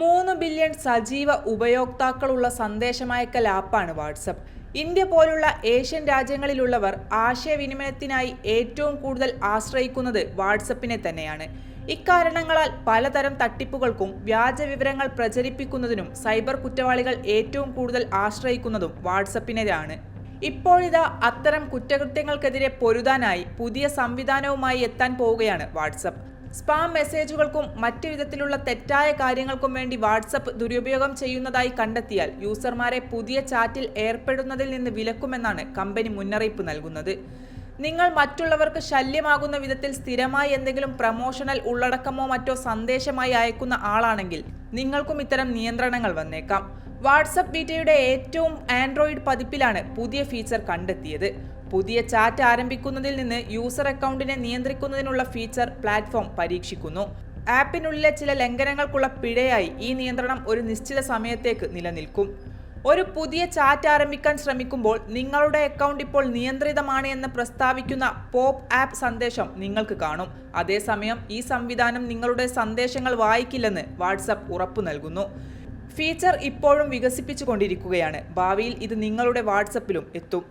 മൂന്ന് ബില്യൺ സജീവ ഉപയോക്താക്കളുള്ള സന്ദേശമയക്കൽ ആപ്പാണ് വാട്സപ്പ് ഇന്ത്യ പോലുള്ള ഏഷ്യൻ രാജ്യങ്ങളിലുള്ളവർ ആശയവിനിമയത്തിനായി ഏറ്റവും കൂടുതൽ ആശ്രയിക്കുന്നത് വാട്സപ്പിനെ തന്നെയാണ്. ഇക്കാരണങ്ങളാൽ പലതരം തട്ടിപ്പുകൾക്കും വ്യാജ വിവരങ്ങൾ പ്രചരിപ്പിക്കുന്നതിനും സൈബർ കുറ്റവാളികൾ ഏറ്റവും കൂടുതൽ ആശ്രയിക്കുന്നതും വാട്സപ്പിനെയാണ് ഇപ്പോഴിതാ അത്തരം കുറ്റകൃത്യങ്ങൾക്കെതിരെ പൊരുതാനായി പുതിയ സംവിധാനവുമായി എത്താൻ പോവുകയാണ് വാട്സപ്പ് സ്പാം മെസ്സേജുകൾക്കും മറ്റു വിധത്തിലുള്ള തെറ്റായ കാര്യങ്ങൾക്കും വേണ്ടി വാട്സപ്പ് ദുരുപയോഗം ചെയ്യുന്നതായി കണ്ടെത്തിയാൽ യൂസർമാരെ പുതിയ ചാറ്റിൽ ഏർപ്പെടുന്നതിൽ നിന്ന് വിലക്കുമെന്നാണ് കമ്പനി മുന്നറിയിപ്പ് നൽകുന്നത്. നിങ്ങൾ മറ്റുള്ളവർക്ക് ശല്യമാകുന്ന വിധത്തിൽ സ്ഥിരമായി എന്തെങ്കിലും പ്രമോഷണൽ ഉള്ളടക്കമോ മറ്റോ സന്ദേശമായി അയക്കുന്ന ആളാണെങ്കിൽ നിങ്ങൾക്കും ഇത്തരം നിയന്ത്രണങ്ങൾ വന്നേക്കാം. വാട്സപ്പ് ബീറ്റയുടെ ഏറ്റവും ആൻഡ്രോയിഡ് പതിപ്പിലാണ് പുതിയ ഫീച്ചർ കണ്ടെത്തിയത്. പുതിയ ചാറ്റ് ആരംഭിക്കുന്നതിൽ നിന്ന് യൂസർ അക്കൗണ്ടിനെ നിയന്ത്രിക്കുന്നതിനുള്ള ഫീച്ചർ പ്ലാറ്റ്ഫോം പരീക്ഷിക്കുന്നു. ആപ്പിനുള്ളിലെ ചില ലംഘനങ്ങൾക്കുള്ള പിഴയായി ഈ നിയന്ത്രണം ഒരു നിശ്ചിത സമയത്തേക്ക് നിലനിൽക്കും. ഒരു പുതിയ ചാറ്റ് ആരംഭിക്കാൻ ശ്രമിക്കുമ്പോൾ നിങ്ങളുടെ അക്കൗണ്ട് ഇപ്പോൾ നിയന്ത്രിതമാണ് എന്ന് പ്രസ്താവിക്കുന്ന പോപ്പ് ആപ്പ് സന്ദേശം നിങ്ങൾക്ക് കാണും. അതേസമയം ഈ സംവിധാനം നിങ്ങളുടെ സന്ദേശങ്ങൾ വായിക്കില്ലെന്ന് വാട്സപ്പ് ഉറപ്പു നൽകുന്നു. ഫീച്ചർ ഇപ്പോഴും വികസിപ്പിച്ചുകൊണ്ടിരിക്കുകയാണ്. ഭാവിയിൽ ഇത് നിങ്ങളുടെ വാട്സപ്പിലും എത്തും.